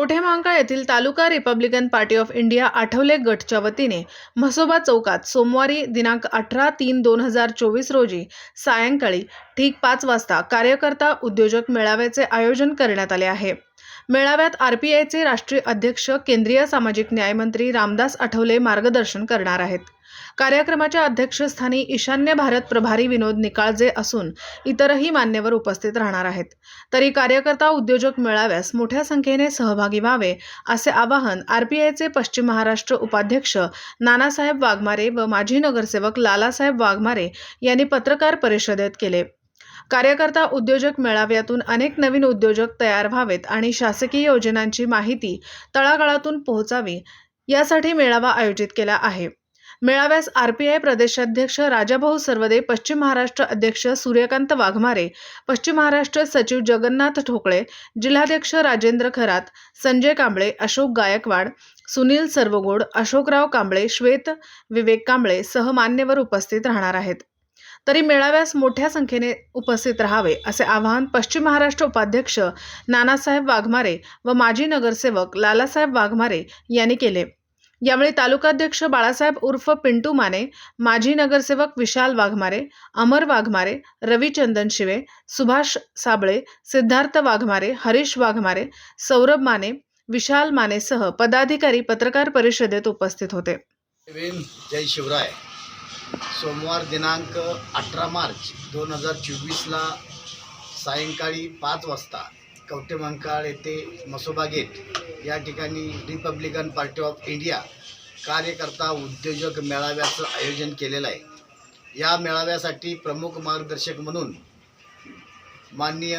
कवठे महांकाळ येथील तालुका Republican Party of India Athawale गटच्या वतीने म्हसोबा चौकात सोमवारी दिनांक अठरा तीन दोन हजार चोवीस रोजी सायंकाळी ठीक पाच वाजता कार्यकर्ता उद्योजक मेळाव्याचे आयोजन करण्यात आले आहे. मेळाव्यात आर पी आयचे राष्ट्रीय अध्यक्ष केंद्रीय सामाजिक न्यायमंत्री रामदास आठवले मार्गदर्शन करणार आहेत. कार्यक्रमाच्या अध्यक्षस्थानी ईशान्य भारत प्रभारी विनोद निकाळजे असून इतरही मान्यवर उपस्थित राहणार आहेत. तरी कार्यकर्ता उद्योजक मेळाव्यास मोठ्या संख्येने सहभागी व्हावे असे आवाहन आर पी आयचे पश्चिम महाराष्ट्र उपाध्यक्ष नानासाहेब वाघमारे व माजी नगरसेवक लालासाहेब वाघमारे यांनी पत्रकार परिषदेत केले. कार्यकर्ता उद्योजक मेळाव्यातून अनेक नवीन उद्योजक तयार व्हावेत आणि शासकीय योजनांची माहिती तळागाळातून पोहोचावी यासाठी मेळावा आयोजित केला आहे. मेळाव्यास आर पी आय प्रदेशाध्यक्ष राजाभाऊ सर्वदे पश्चिम महाराष्ट्र अध्यक्ष सूर्यकांत वाघमारे पश्चिम महाराष्ट्र सचिव जगन्नाथ ठोकळे जिल्हाध्यक्ष राजेंद्र खरात संजय कांबळे अशोक गायकवाड सुनील सर्वगोड अशोकराव कांबळे श्वेत विवेक कांबळे सह मान्यवर उपस्थित राहणार आहेत. तरी मेळाव्यास मोठ्या संख्येने उपस्थित राहावे असे आवाहन पश्चिम महाराष्ट्र उपाध्यक्ष नानासाहेब वाघमारे व माजी नगरसेवक लालासाहेब वाघमारे यांनी केले. यावेळी तालुकाध्यक्ष बाळासाहेब उर्फ पिंटू माने माजी नगरसेवक विशाल वाघमारे अमर वाघमारे रविचंदन शिवे सुभाष साबळे सिद्धार्थ वाघमारे हरीश वाघमारे सौरभ माने विशाल मानेसह पदाधिकारी पत्रकार परिषदेत उपस्थित होते. जय शिवराय. सोमवार दिनांक अठरा मार्च दोन हजार चोवीसला सायंकाळी पाच वाजता कवटेमंकाळ येथे मसोबा गेट या ठिकाणी रिपब्लिकन पार्टी ऑफ इंडिया कार्यकर्ता उद्योजक मेळाव्याचं आयोजन केलेलं आहे. या मेळाव्यासाठी प्रमुख मार्गदर्शक म्हणून माननीय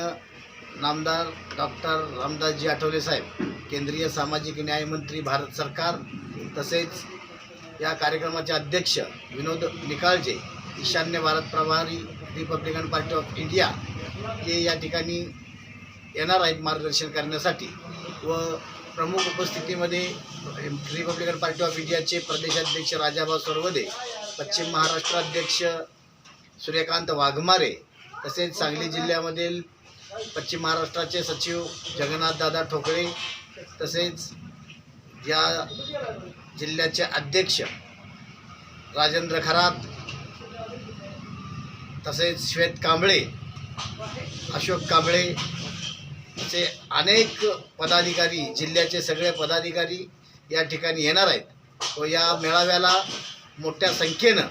नामदार डॉक्टर रामदासजी आठवले साहेब केंद्रीय सामाजिक न्यायमंत्री भारत सरकार तसेच या कार्यक्रमाचे अध्यक्ष विनोद निकाळजे ईशान्य भारत प्रभारी रिपब्लिकन पार्टी ऑफ इंडिया हे या ठिकाणी येणार आहेत मार्गदर्शन करण्यासाठी व प्रमुख उपस्थितीमध्ये रिपब्लिकन पार्टी ऑफ इंडियाचे प्रदेशाध्यक्ष राजाभाऊ सरवदे पश्चिम महाराष्ट्र अध्यक्ष सूर्यकांत वाघमारे तसेच सांगली जिल्ह्यामधील पश्चिम महाराष्ट्राचे सचिव जगन्नाथदादा ठोकळे तसेच या जिल्ह्याचे अध्यक्ष राजेंद्र खरात तसेच श्वेत कांबळे अशोक कांबळे असे अनेक पदाधिकारी जिल्ह्याचे सगळे पदाधिकारी या ठिकाणी येणार आहेत. व या मेळाव्याला मोठ्या संख्येनं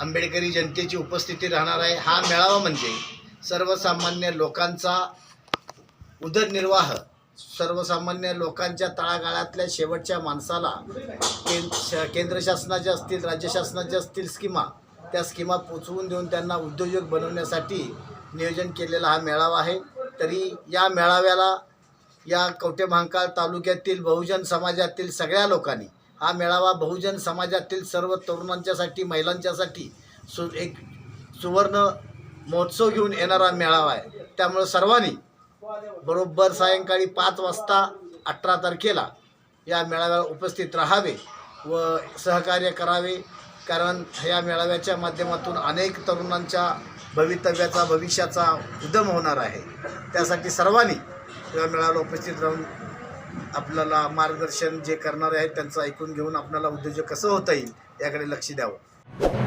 आंबेडकरी जनतेची उपस्थिती राहणार आहे. हा मेळावा म्हणजे सर्वसामान्य लोकांचा उदरनिर्वाह सर्वसामान्य लोकांच्या तळागाळातल्या शेवटच्या माणसाला कें श- केंद्र शासनाच्या असतील राज्य शासनाच्या असतील स्कीमा त्या स्कीमा पोचवून देऊन त्यांना उद्योजक बनवण्यासाठी नियोजन केलेला हा मेळावा आहे. तरी या मेळाव्याला या कवटे महांकाळ तालुक्यातील बहुजन समाजातील सगळ्या लोकांनी हा मेळावा बहुजन समाजातील सर्व तरुणांच्यासाठी महिलांच्यासाठी सु एक सुवर्ण महोत्सव घेऊन येणारा मेळावा आहे. त्यामुळं सर्वांनी बरोबर सायंकाळी पाच वाजता अठरा तारखेला या मेळाव्याला उपस्थित राहावे व सहकार्य करावे. कारण या मेळाव्याच्या माध्यमातून अनेक तरुणांच्या भवितव्याचा भविष्याचा उद्यम होणार आहे. त्यासाठी सर्वांनी या मेळाव्याला उपस्थित राहून आपल्याला मार्गदर्शन जे करणारे आहेत त्यांचं ऐकून घेऊन आपल्याला उद्योजक कसं होता येईल याकडे लक्ष द्यावं.